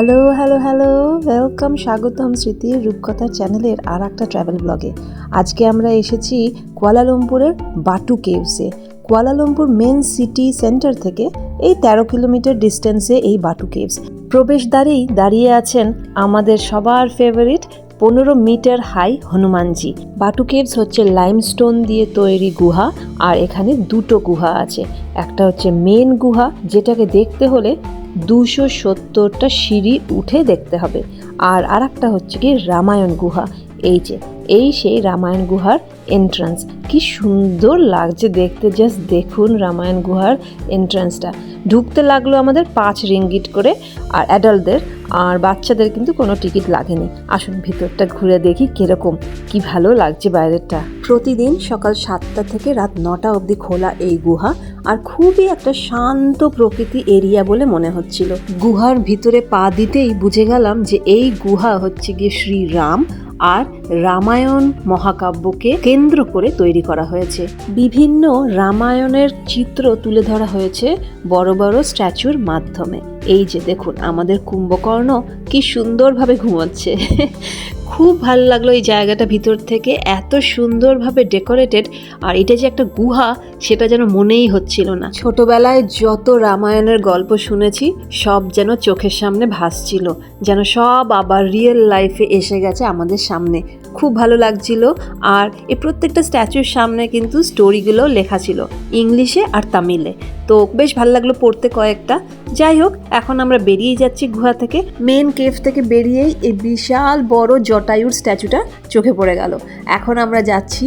Hello hello hello welcome স্বাগতম স্মৃতির রূপকথা চ্যানেলের আর একটা ট্রাভেল ব্লগে আজকে আমরা এসেছি কুয়ালালামপুরের Batu কেভসে Kuala Lumpur main city centre থেকে এই তেরো কিলোমিটার ডিস্টেন্সে এই বাটু কেভস প্রবেশদ্বারেই দাঁড়িয়ে আছেন আমাদের সবার ফেভারিট পনেরো metre high Hanumanji. Batu Caves হচ্ছে লাইমস্টোন দিয়ে তৈরি গুহা, আর এখানে দুটো গুহা আছে। একটা হচ্ছে মেন গুহা, যেটাকে দেখতে হলে দুশো সত্তরটা সিঁড়ি উঠে দেখতে হবে। আর আরেকটা হচ্ছে কি রামায়ণ গুহা। এই যে, এই সেই রামায়ণ গুহার এন্ট্রান্স কি সুন্দর লাগছে দেখতে। জাস্ট দেখুন রামায়ণ গুহার এন্ট্রান্সটা ঢুকতে লাগল আমাদের পাঁচ রিঙ্গিট করে। আর অ্যাডাল্টদের আর বাচ্চাদের কিন্তু কোনো টিকিট লাগেনি। আসুন ভিতরটা ঘুরে দেখি কীরকম, কি ভালো লাগছে বাইরেরটা। প্রতিদিন সকাল সাতটা থেকে রাত নটা অবধি খোলা এই গুহা আর খুবই একটা শান্ত প্রকৃতি এরিয়া বলে মনে হচ্ছিল। গুহার ভিতরে পা দিতেই বুঝে গেলাম যে এই গুহা হচ্ছে গিয়ে শ্রীরাম আর রামায়ণ মহাকাব্যকে কেন্দ্র করে তৈরি করা হয়েছে। বিভিন্ন রামায়ণের চিত্র তুলে ধরা হয়েছে বড় বড় স্ট্যাচুর মাধ্যমে। এই যে দেখুন আমাদের কুম্ভকর্ণ কি সুন্দরভাবে ঘুমাচ্ছে। খুব ভালো লাগল এই জায়গাটা ভিতর থেকে। এত সুন্দরভাবে ডেকোরেটেড আর এটা যে একটা গুহা, সেটা যেন মনেই হচ্ছিল না। ছোটবেলায় যত রামায়ণের গল্প শুনেছি, সব যেন চোখের সামনে ভাসছিল, যেন সব আবার রিয়েল লাইফে এসে গেছে আমাদের সামনে। খুব ভালো লাগছিল, আর এই প্রত্যেকটা স্ট্যাচুর সামনে কিন্তু স্টোরিগুলো লেখা ছিল, ইংলিশে আর তামিলে। তো বেশ ভালো লাগল পড়তে কয়েকটা। যাই হোক, এখন আমরা বেরিয়ে যাচ্ছি গুহা থেকে। মেন কেভ থেকে বেরিয়েই এই বিশাল বড় জটায়ুর স্ট্যাচুটা চোখে পড়ে গেল। এখন আমরা যাচ্ছি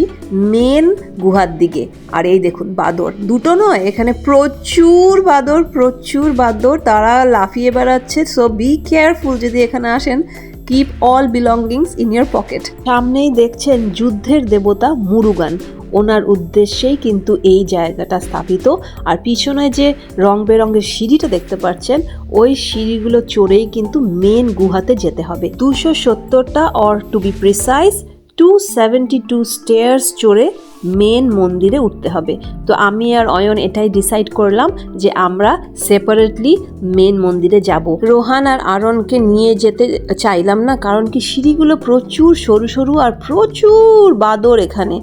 মেন গুহার দিকে। আর এই দেখুন, বাদর। দুটো নয়, এখানে প্রচুর বাদর প্রচুর বাদর। তারা লাফিয়ে বেড়াচ্ছে। সো বি কেয়ারফুল যদি এখানে আসেন keep all belongings in your pocket সামনেই দেখছেন যুদ্ধের দেবতা মুরুগান। ওনার উদ্দেশ্যেই কিন্তু এই জায়গাটা স্থাপিত। আর পিছনে যে রং বেরঙের সিঁড়িটা দেখতে পাচ্ছেন, ওই সিঁড়িগুলো চড়েই কিন্তু মেন গুহাতে যেতে হবে। দুশো সত্তরটা or to be precise two seventy two stairs চড়ে মেন মন্দিরে উঠতে হবে। তো আমি আর অয়ন এটাই ডিসাইড করলাম যে আমরা সেপারেটলি মেন মন্দিরে যাব। রোহান আর আরনকে নিয়ে যেতে চাইলাম না, কারণ কি সিঁড়িগুলো প্রচুর সরু সরু আর প্রচুর বাদর এখানে,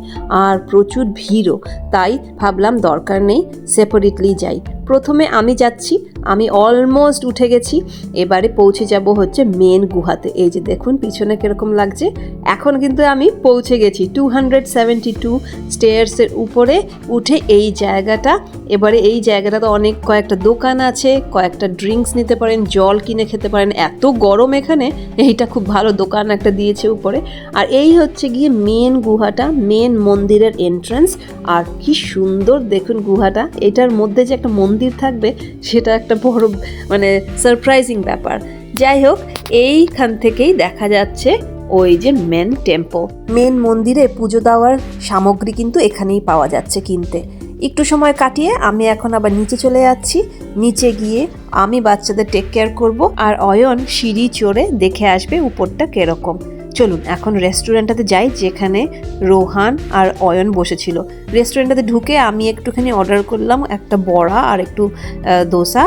আর প্রচুর ভিড়ও। তাই ভাবলাম দরকার নেই সেপারেটলি যাই। প্রথমে আমি যাচ্ছি আমি অলমোস্ট উঠে গেছি, এবারে পৌঁছে যাব হচ্ছে মেন গুহাতে। এই যে দেখুন, পিছনে কীরকম লাগছে। এখন কিন্তু আমি পৌঁছে গেছি টু হান্ড্রেড সেভেন্টি টু স্টেয়ার্সের উপরে উঠে এই জায়গাটা। এবারে এই জায়গাটাতে অনেক কয়েকটা দোকান আছে, কয়েকটা ড্রিঙ্কস নিতে পারেন, জল কিনে খেতে পারেন। এত গরম এখানে, এইটা খুব ভালো দোকান একটা দিয়েছে উপরে। আর এই হচ্ছে গিয়ে মেন গুহাটা মেন মন্দিরের এন্ট্রান্স আর কি সুন্দর দেখুন গুহাটা, এটার মধ্যে যে একটা মন্দির থাকবে, সেটা একটা বড় মানে সারপ্রাইজিং ব্যাপার। যাই হোক এইখান থেকেই দেখা যাচ্ছে ওই যে মেন টেম্পল মেন মন্দিরে পুজো দেওয়ার সামগ্রী কিন্তু এখানেই পাওয়া যাচ্ছে কিনতে। একটু সময় কাটিয়ে আমি এখন আবার নিচে চলে যাচ্ছি। নিচে গিয়ে আমি বাচ্চাদের টেক কেয়ার করব। আর অয়ন সিঁড়ি চড়ে দেখে আসবে উপরটা কীরকম। চলুন, এখন রেস্টুরেন্টটাতে যাই যেখানে রোহান আর অয়ন বসেছিল। রেস্টুরেন্টটাতে ঢুকে আমি একটুখানি অর্ডার করলাম একটা বড়া আর একটু দোসা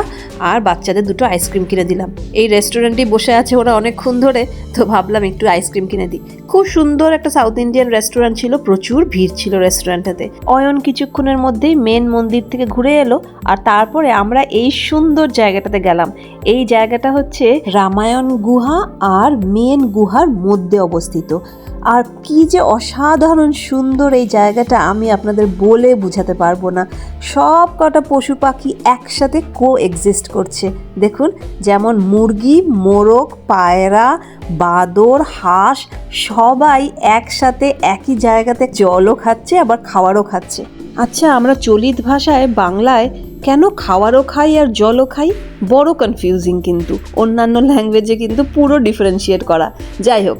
আর বাচ্চাদের দুটো আইসক্রিম কিনে দিলাম। এই রেস্টুরেন্টেই বসে আছে ওরা অনেকক্ষণ ধরে, তো ভাবলাম একটু আইসক্রিম কিনে দিই। খুব সুন্দর একটা সাউথ ইন্ডিয়ান রেস্টুরেন্ট ছিল, প্রচুর ভিড় ছিল রেস্টুরেন্টটাতে। অয়ন কিছুক্ষণের মধ্যেই মেন মন্দির থেকে ঘুরে এলো আর তারপরে আমরা এই সুন্দর জায়গাটাতে গেলাম। এই জায়গাটা হচ্ছে রামায়ণ গুহা আর মেন গুহার মধ্যে অবস্থিত। আর কি যে অসাধারণ সুন্দর এই জায়গাটা আমি আপনাদের বলে বুঝাতে পারব না। সব কটা পশু পাখি একসাথে কো এক্সিস্ট করছে। দেখুন, যেমন মুরগি, মোরগ, পায়রা, বাদর, হাঁস, সবাই একসাথে একই জায়গাতে জলও খাচ্ছে, আবার খাওয়ারও খাচ্ছে। আচ্ছা আমরা চলিত ভাষায় বাংলায় কেন খাওয়ারও খাই আর জলও খাই? বড় কনফিউজিং কিন্তু। অন্যান্য ল্যাঙ্গুয়েজে কিন্তু পুরো ডিফারেন্সিয়েট করা। যাই হোক,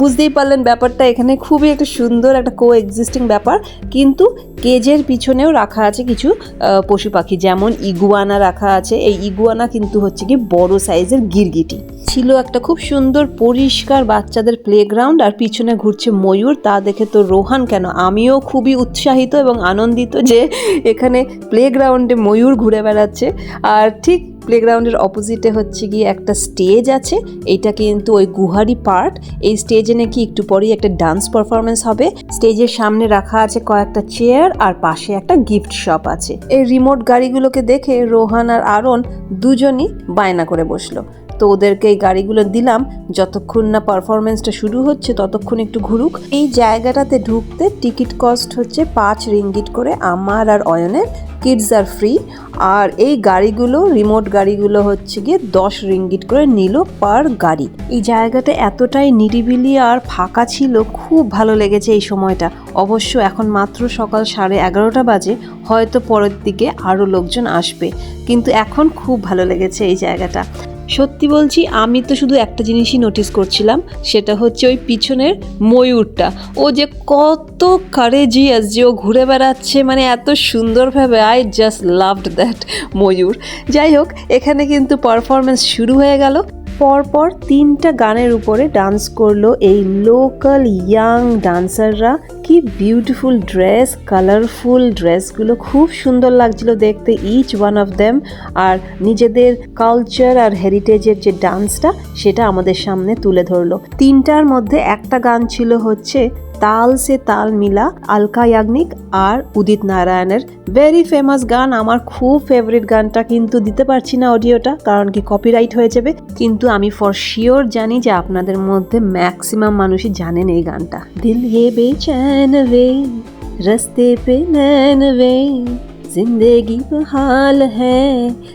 বুঝতেই পারলেন ব্যাপারটা, এখানে খুবই একটা সুন্দর একটা কো এক্সিস্টিং ব্যাপার। কিন্তু কেজের পিছনেও রাখা আছে কিছু পশু পাখি। যেমন ইগুয়ানা রাখা আছে। এই ইগুয়ানা কিন্তু হচ্ছে কি বড় সাইজের গিরগিটি। ছিল একটা খুব সুন্দর পরিষ্কার বাচ্চাদের প্লেগ্রাউন্ড আর পিছনে ঘুরছে ময়ূর। তা দেখে তো রোহান কেন? আমিও খুবই উৎসাহিত এবং আনন্দিত যে এখানে প্লেগ্রাউন্ডে ময়ূর ঘুরে বেড়াচ্ছে। আর ঠিক প্লেগ্রাউন্ডের অপোজিটে হচ্ছে গিয়ে একটা স্টেজ আছে। এইটা কিন্তু ওই গুহারি পার্ট। এই স্টেজে নাকি একটু পরেই একটা ডান্স পারফরমেন্স হবে। স্টেজের সামনে রাখা আছে কয়েকটা চেয়ার আর পাশে একটা গিফট শপ আছে। এই রিমোট গাড়িগুলোকে দেখে রোহান আর আরন দুজনই বায়না করে বসল। তো ওদেরকে এই গাড়িগুলো দিলাম। যতক্ষণ না পারফরমেন্সটা শুরু হচ্ছে, ততক্ষণ একটু ঘুরুক। এই জায়গাটাতে ঢুকতে টিকিট কস্ট হচ্ছে পাঁচ রিঙ্গিট করে আমার আর অয়নের। কিডস আর ফ্রি আর এই গাড়িগুলো রিমোট গাড়িগুলো হচ্ছে গিয়ে দশ রিঙ্গিট করে নিল পার গাড়ি। এই জায়গাটা এতটাই নিরিবিলি আর ফাঁকা ছিল, খুব ভালো লেগেছে এই সময়টা। অবশ্য এখন মাত্র সকাল সাড়ে এগারোটা বাজে, হয়তো পরের দিকে আরও লোকজন আসবে। কিন্তু এখন খুব ভালো লেগেছে এই জায়গাটা। সত্যি বলছি, আমি তো শুধু একটা জিনিসই নোটিস করছিলাম, সেটা হচ্ছে ওই পিছনের ময়ূরটা। ও যে কত কারেজিয়াস যে ও ঘুরে বেড়াচ্ছে মানে এত সুন্দরভাবে আই জাস্ট লাভড দ্যাট ময়ূর। যাই হোক, এখানে কিন্তু পারফরমেন্স শুরু হয়ে গেল। পরপর তিনটা গানের উপরে ডান্স করল এই লোকাল ইয়াং ডান্সাররা কি বিউটিফুল ড্রেস কালারফুল ড্রেসগুলো খুব সুন্দর লাগছিল দেখতে ইচ ওয়ান অফ দেম আর নিজেদের কালচার আর হেরিটেজের যে ডান্সটা সেটা আমাদের সামনে তুলে ধরলো। তিনটার মধ্যে একটা গান ছিল হচ্ছে তাল সে তাল মিলা, আলকা ইয়াগনিক আর উদিত নারায়ণের। ভেরি ফেমাস গান, আমার খুব ফেভারিট গানটা কিন্তু দিতে পারছি না অডিওটা কারণ কি কপিরাইট হয়ে যাবে। কিন্তু আমি ফর শিওর জানি যে আপনাদের মধ্যে ম্যাক্সিমাম মানুষই জানেন এই গানটা। দিল ये नैन वे रस्ते पे नैन वे ज़िंदगी बहाल है,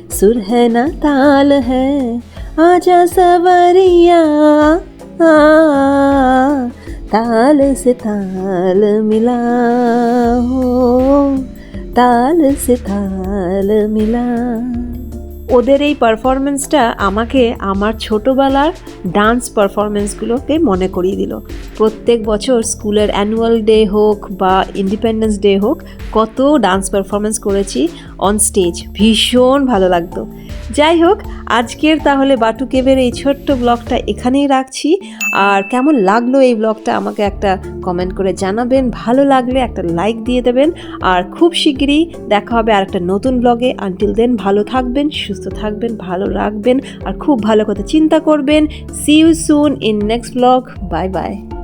सुर है ना ताल है, आजा सवरिया ताल से ताल मिला हो ताल से ताल मिला। ওদের এই পারফরমেন্সটা আমাকে আমার ছোটোবেলার ডান্স পারফরমেন্সগুলোকে মনে করিয়ে দিল। প্রত্যেক বছর স্কুলের অ্যানুয়াল ডে হোক বা ইন্ডিপেন্ডেন্স ডে হোক, কত ডান্স পারফরমেন্স করেছি। অন স্টেজ ভীষণ ভালো লাগতো। যাই হোক, আজকের তাহলে বাটু কেবের এই ছোট্ট ব্লগটা এখানেই রাখছি। আর কেমন লাগল এই ব্লগটা আমাকে একটা কমেন্ট করে জানাবেন। ভালো লাগলে একটা লাইক দিয়ে দেবেন। আর খুব শিগগিরই দেখা হবে আর একটা নতুন ব্লগে। আনটিল দেন ভালো থাকবেন, সুস্থ থাকবেন, ভালো রাখবেন। আর খুব ভালো কথা চিন্তা করবেন। See you soon in next blog bye bye